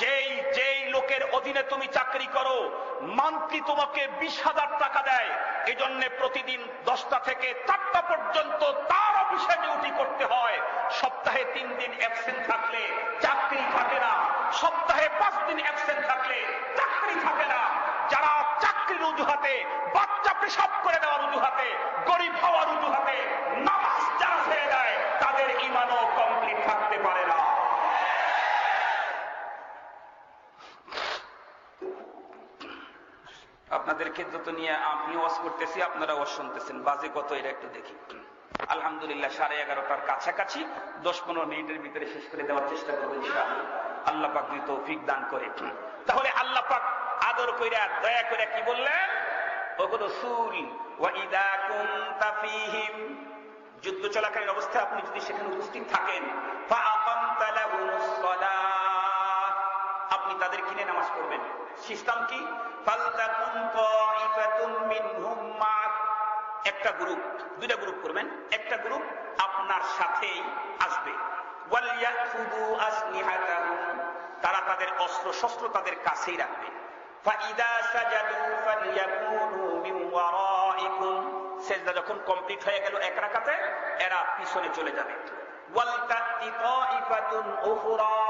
যেই যেই লোকের অধীনে তুমি চাকরি করো, মান্থলি তোমাকে বিশ হাজার টাকা দেয়। এই জন্য প্রতিদিন দশটা থেকে চারটা পর্যন্ত তার অফিসে ডিউটি করতে হয়। সপ্তাহে তিন দিন অ্যাবসেন্ট থাকলে চাকরি থাকে না। সপ্তাহে পাঁচ দিন অ্যাবসেন্ট থাকলে চাকরি থাকে না। যারা চাকরির অজুহাতে, বাচ্চা পেশাব করে দেওয়ার অজুহাতে, গরিব হওয়ার অজুহাতে, নামাজ যারা ছেড়ে দেয় তাদের ইমানও কমপ্লিট থাকতে পারে না আপনাদেরকে যত নিয়ে আমি ওয়াজ করতেছি আপনারা ওয়াজ শুনতেছেন। বাজে কত এটা একটু দেখি। আলহামদুলিল্লাহ, সাড়ে এগারোটার কাছাকাছি দশ পনেরো মিনিটের ভিতরে শেষ করে দেওয়ার চেষ্টা করবেন আল্লাহ পাক যদি তৌফিক দান করে। তাহলে আল্লাহ পাক আদর কইরা, দয়া করে কি বললেন? যুদ্ধ চলাকালীন অবস্থায় আপনি যদি সেখানে উপস্থিত থাকেন আপনি তাদের কিনে নামাজ পড়বেন। সিস্টেম কি? একটা গ্রুপ, দুইটা গ্রুপ করবেন। একটা গ্রুপ আপনার সাথেই আসবে। তারা তাদের অস্ত্র শস্ত্র তাদের কাছেই রাখবে। যখন কমপ্লিট হয়ে গেল এক রাখাতে এরা পিছনে চলে যাবে। ওয়ালতাতি তাইফাতুন উখরা।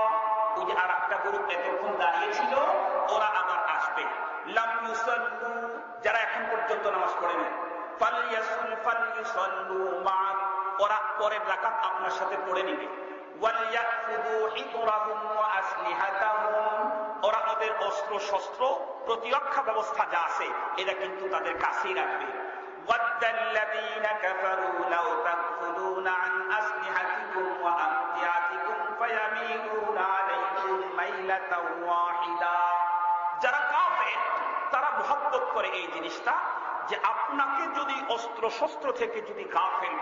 ওই যে আর একটা এতক্ষণ দাঁড়িয়েছিল, ওরা আবার আসবে। যারা এখন পর্যন্ত নামাজ ওরা পরের আপনার সাথে পড়ে নিবে। ওরা ওদের অস্ত্র শস্ত্র প্রতিরক্ষা ব্যবস্থা যা আছে এটা কিন্তু তাদের কাছেই রাখবে। যারা কাফের, তারা করে এই জিনিসটা যে আপনাকে যদি অস্ত্র শস্ত্র থেকে যদি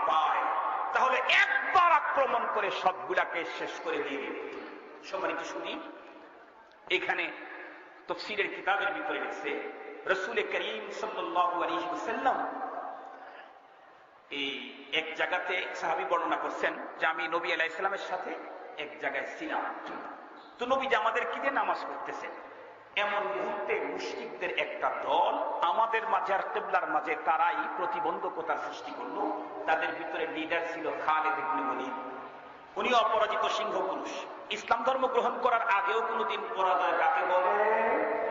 পায়, তাহলে একবার আক্রমণ করে সবগুলাকে শেষ করে দিয়ে দিবে শুনি এখানে তফসিরের কিতাবের ভিতরে লিখছে, রসুল করিম ওয়াসাল্লাম এই এক জায়গাতে সাহাবী বর্ণনা করছেন যে আমি নবী আলাইহিস সাথে এক জায়গায় ছিলাম। তো নবী যে আমাদের কি দিয়ে নামাজ পড়তেছেন? এমন মুহূর্তে মুশরিকদের একটা দল আমাদের মাঝে আর কেবলার মাঝে তারাই প্রতিবন্ধকতার সৃষ্টি করল। তাদের ভিতরে লিডার ছিল খালেদ ইবনে ওয়ালিদ। উনি অপরাজিত সিংহ পুরুষ ইসলাম ধর্ম গ্রহণ করার আগেও কোনোদিন পরাজয় কাকে বলে?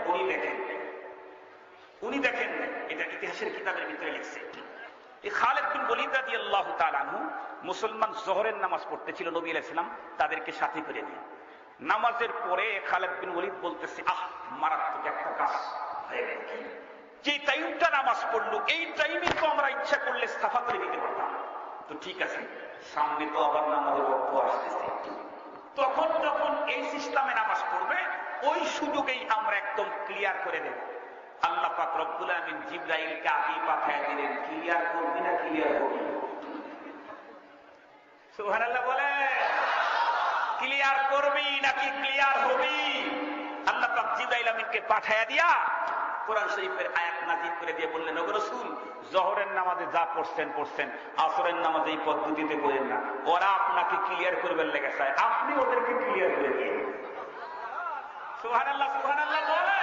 উনি দেখেন উনি দেখেন এটা ইতিহাসের কিতাবের ভিতরে লিখছে। খালেদ বিন রাদিয়াল্লাহু তাআলা আনহু মুসলমান জোহরের নামাজ পড়তেছিল নবী আলাইহিস সালাম। তাদেরকে সাথে করে নিয়ে। নামাজের পরে খালেদ বিন ওয়ালিদ বলতেছে, আহ, মারাত্মক একটা কাজ যে টাইমটা নামাজ পড়ল, এই টাইমে তো আমরা ইচ্ছা করলে সাফা করে দিতে পারতাম। তো ঠিক আছে, সামনে তো আবার নামাজের অর্থ আসতেছে। তখন যখন এই সিস্টেমে নামাজ পড়বে, ওই সুযোগেই আমরা একদম ক্লিয়ার করে দেব। আল্লাহ পাক রব্বুল আমিন জিব্রাইলকে আগে পাঠায় দিলেন ক্লিয়ার করবি না ক্লিয়ার করবি? সুবহানাল্লাহ বলে ক্লিয়ার নাকি ক্লিয়ার হবি? আল্লাহ পাক জিব্রাইল আমিনকে পাঠায়া দিয়া কোরআন শরীফের আয়াত করে দিয়ে বললেন, ওগো রসুল, জহরের নামাজে যা পড়ছেন পড়ছেন। আসরের নামাজে এই পদ্ধতিতে করেন না। ওরা আপনাকে ক্লিয়ার করবেন লেগে চায়। আপনি ওদেরকে ক্লিয়ার করে দিয়ে সুবহানাল্লাহ সুবহানাল্লাহ বলে